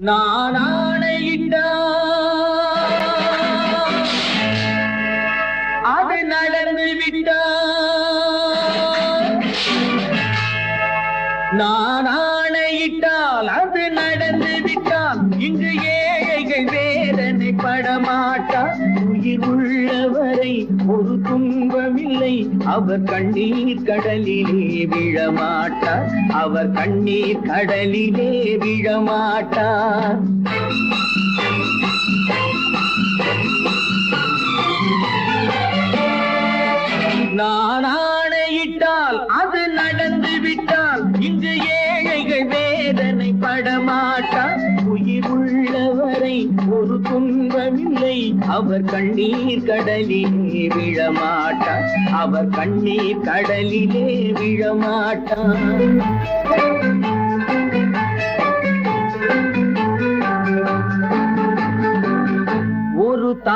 நான் ஆணையிட்டா. அது நடந்து விட்டா. நான் ஆணையிட்டால் அது நடந்து விட்டால் இங்கு ஏழைகள் வேதனை படமாட்டார். உயிர் உள்ளவரை ஒரு துன்பமில்லை. அவர் கண்ணீர் கடலிலே விழமாட்டார். அவர் கண்ணீர் கடலிலே விழமாட்டார். துன்பமில்லை அவர் கண்ணீர் கடலிலே விழமாட்டார். அவர் கண்ணீர் கடலிலே விழமாட்டார்.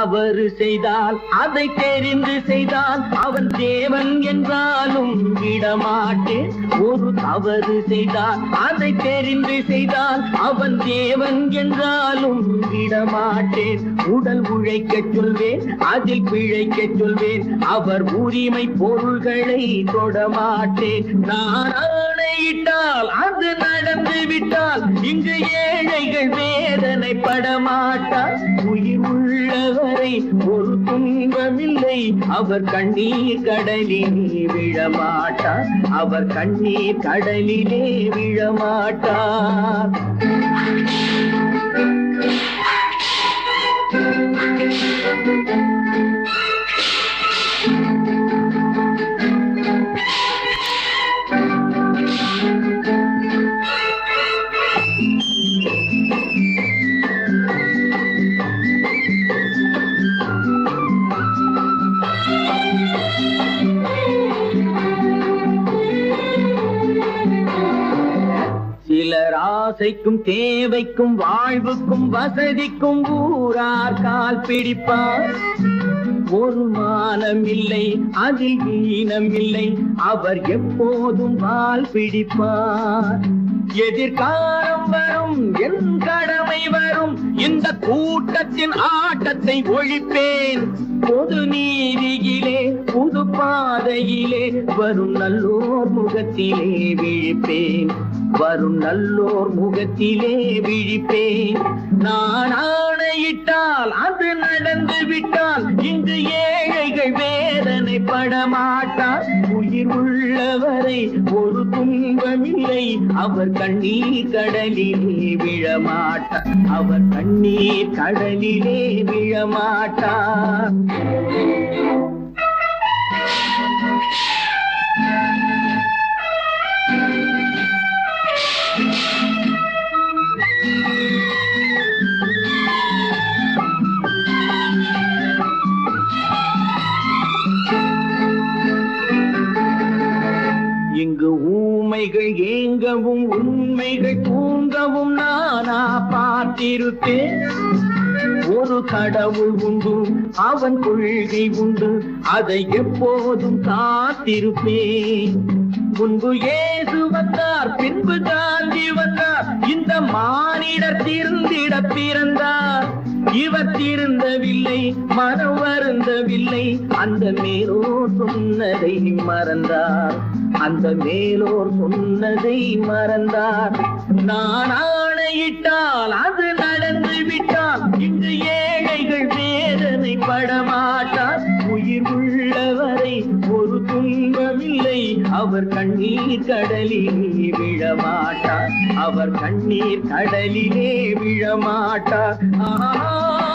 தவறு செய்தால் அதை தெரிந்து செய்தால் அவன் தேவன் என்றாலும் விடமாட்டேன் ஒரு தவறு செய்தால் அதை தெரிந்து செய்தால் அவன் தேவன் என்றாலும் விடமாட்டேன் உடல் உழைக்கச் சொல்வேன் அதில் பிழைக்கச் சொல்வேன் அவர் உரிமை பொருள்களை தொடமாட்டேன் நான் ஆணையிட்டால் அது நடந்து விட்டால் இங்கு ஏழைகள் வேதனை படமாட்டார் உயிர் உள்ளவரை ஒரு துன்பமில்லை அவர் கண்ணீர் கடலிலே விழமாட்டார் அவர் கண்ணீர் கடலிலே விழமாட்டார் Thank you. ஆசைக்கும் தேவைக்கும் வாழ்வுக்கும் வசதிக்கும் ஊரார் கால் பிடிப்பார். ஒரு மானம் இல்லை அதில் ஈனம் இல்லை அவர் எப்போதும் வால் பிடிப்பார். எதிர்காலம் வரும் என் கடமை வரும். இந்த கூட்டத்தின் ஆட்டத்தை ஒழிப்பேன். பொது நீதியிலே புது பாதையிலே வரும் நல்லோர் முகத்திலே விழிப்பேன். வரும் நல்லோர் முகத்திலே விழிப்பேன். நான் ஆணையிட்டால் அது நடந்து விட்டால் இங்கு ஏழைகள் வே வேதனை படமாட்டார் உயிர் உள்ளவரை ஒரு துன்பமில்லை. அவர் கண்ணீர் கடலிலே விழமாட்டார் அவர் கண்ணீர் கடலிலே விழமாட்டார் இங்கு ஊமைகள் ஏங்கவும் உண்மைகள் தூங்கவும் நானா பார்த்திருப்பேன் ஒரு கடவுள் உண்டு அவன் கொள்கை உண்டு அதை எப்போதும் காத்திருப்பேன். முன்பு ஏசு வந்தார் பின்பு காந்தி வந்தார் இந்த மானிடர் திருந்திட பிறந்தார். இவர் திருந்தவில்லை மனம் வருந்தவில்லை அந்த மேலோர் சொன்னதை மறந்தார். அந்த மேலோர் சொன்னதை மறந்தார். நான் ஆணையிட்டால் அது நடந்து விட்டால் இங்கு ஏழைகள் வேதனை படமாட்டார். உயிர் உள்ளவரை ஒரு துன்பமில்லை அவர் கண்ணீர் கடலிலே விழமாட்டார். அவர் கண்ணீர் கடலிலே விழமாட்டார். ஆஹா